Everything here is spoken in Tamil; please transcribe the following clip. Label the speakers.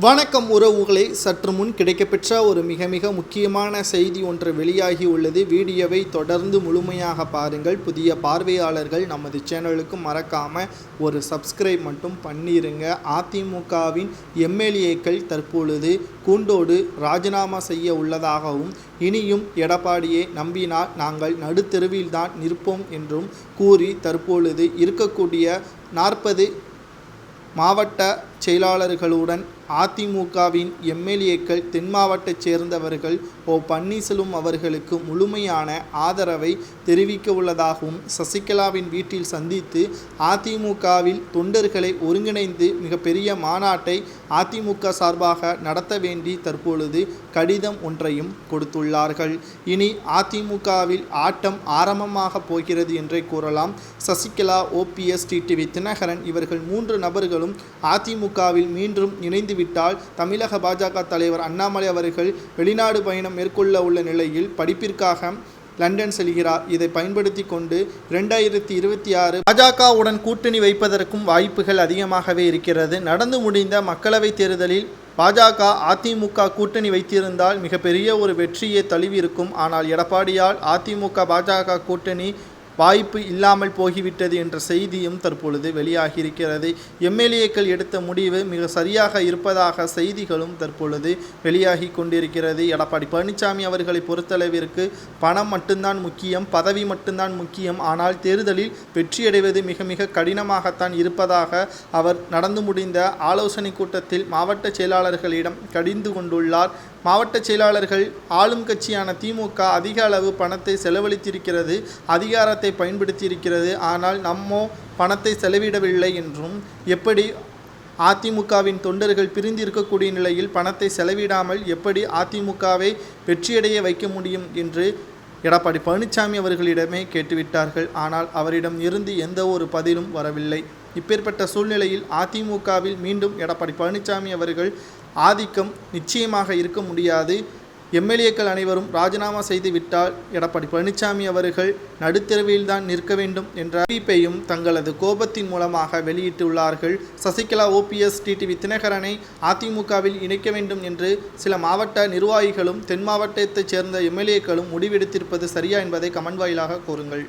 Speaker 1: வணக்கம் உறவுகளை சற்று முன் கிடைக்கப்பெற்ற ஒரு மிக மிக முக்கியமான செய்தி ஒன்று வெளியாகி உள்ளது. வீடியோவை தொடர்ந்து முழுமையாக பாருங்கள். புதிய பார்வையாளர்கள் நமது சேனலுக்கு மறக்காம ஒரு சப்ஸ்கிரைப் மட்டும் பண்ணிருங்க. அதிமுகவின் எம்எல்ஏக்கள் தற்பொழுது கூண்டோடு ராஜினாமா செய்ய உள்ளதாகவும் இனியும் எடப்பாடியை நம்பினால் நாங்கள் நடுத்தெருவில்தான் நிற்போம் என்றும் கூறி தற்பொழுது இருக்கக்கூடிய நாற்பது மாவட்ட செயலாளர்களுடன் அதிமுகவின் எம்எல்ஏக்கள் தென் மாவட்டச் சேர்ந்தவர்கள் ஓ. பன்னீர்செல்வம் அவர்களுக்கு முழுமையான ஆதரவை தெரிவிக்க உள்ளதாகவும் சசிகலாவின் வீட்டில் சந்தித்து அதிமுகவில் தொண்டர்களை ஒருங்கிணைந்து மிகப்பெரிய மாநாட்டை அதிமுக சார்பாக நடத்த வேண்டி தற்பொழுது கடிதம் ஒன்றையும் கொடுத்துள்ளார்கள். இனி அதிமுகவில் ஆட்டம் ஆரம்பமாக போகிறது என்றே கூறலாம். சசிகலா ஓபிஎஸ் டிடிவி தினகரன் இவர்கள் மூன்று நபர்களும் அதிமுகவில் மீண்டும் இணைந்து விட்டால் தமிழக பாஜக தலைவர் அண்ணாமலை அவர்கள் வெளிநாடு பயணம் மேற்கொள்ள உள்ள நிலையில் படிப்பிற்காக லண்டன் செல்கிறார். இதை பயன்படுத்தி கொண்டு இரண்டாயிரத்தி இருபத்தி ஆறு பாஜகவுடன் கூட்டணி வைப்பதற்கும் வாய்ப்புகள் அதிகமாகவே இருக்கிறது. நடந்து முடிந்த மக்களவைத் தேர்தலில் பாஜக அதிமுக கூட்டணி வைத்திருந்தால் மிகப்பெரிய ஒரு வெற்றியை தழுவியிருக்கும். ஆனால் எடப்பாடியால் அதிமுக பாஜக கூட்டணி வாய்ப்பு இல்லாமல் போகிவிட்டது என்ற செய்தியும் தற்பொழுது வெளியாகியிருக்கிறது. எம்எல்ஏக்கள் எடுத்த முடிவு மிக சரியாக இருப்பதாக செய்திகளும் தற்பொழுது வெளியாகி கொண்டிருக்கிறது. எடப்பாடி பழனிசாமி அவர்களை பொறுத்தளவிற்கு பணம் மட்டும்தான் முக்கியம் பதவி மட்டும்தான் முக்கியம். ஆனால் தேர்தலில் வெற்றியடைவது மிக மிக கடினமாகத்தான் இருப்பதாக அவர் நடந்து முடிந்த ஆலோசனை கூட்டத்தில் மாவட்ட செயலாளர்களிடம் கடிந்து கொண்டுள்ளார். மாவட்ட செயலாளர்கள் ஆளும் கட்சியான திமுக அதிக அளவு பணத்தை செலவழித்திருக்கிறது அதிகாரத்தை பயன்படுத்தியிருக்கிறது. ஆனால் நம்மோ பணத்தை செலவிடவில்லை என்றும் எப்படி அதிமுகவின் தொண்டர்கள் பிரிந்து இருக்கக்கூடிய நிலையில் பணத்தை செலவிடாமல் எப்படி அதிமுகவை வெற்றியடைய வைக்க முடியும் என்று எடப்பாடி பழனிசாமி அவர்களிடமே கேட்டுவிட்டார்கள். ஆனால் அவரிடம் இருந்து எந்த ஒரு பதிலும் வரவில்லை. இப்பேற்பட்ட சூழ்நிலையில் அதிமுகவில் மீண்டும் எடப்பாடி பழனிசாமி அவர்கள் ஆதிக்கம் நிச்சயமாக இருக்க முடியாது. எம்எல்ஏக்கள் அனைவரும் ராஜினாமா செய்து விட்டால் எடப்பாடி பழனிசாமி அவர்கள் நடுத்தெருவில்தான் நிற்க வேண்டும் என்ற அறிவிப்பையும் தங்களது கோபத்தின் மூலமாக வெளியிட்டுள்ளார்கள். சசிகலா ஓபிஎஸ் டிடிவி தினகரனை அதிமுகவில் இணைக்க வேண்டும் என்று சில மாவட்ட நிர்வாகிகளும் தென் மாவட்டத்தைச் சேர்ந்த எம்எல்ஏக்களும் முடிவெடுத்திருப்பது சரியா என்பதை கமன் வாயிலாக கூறுங்கள்.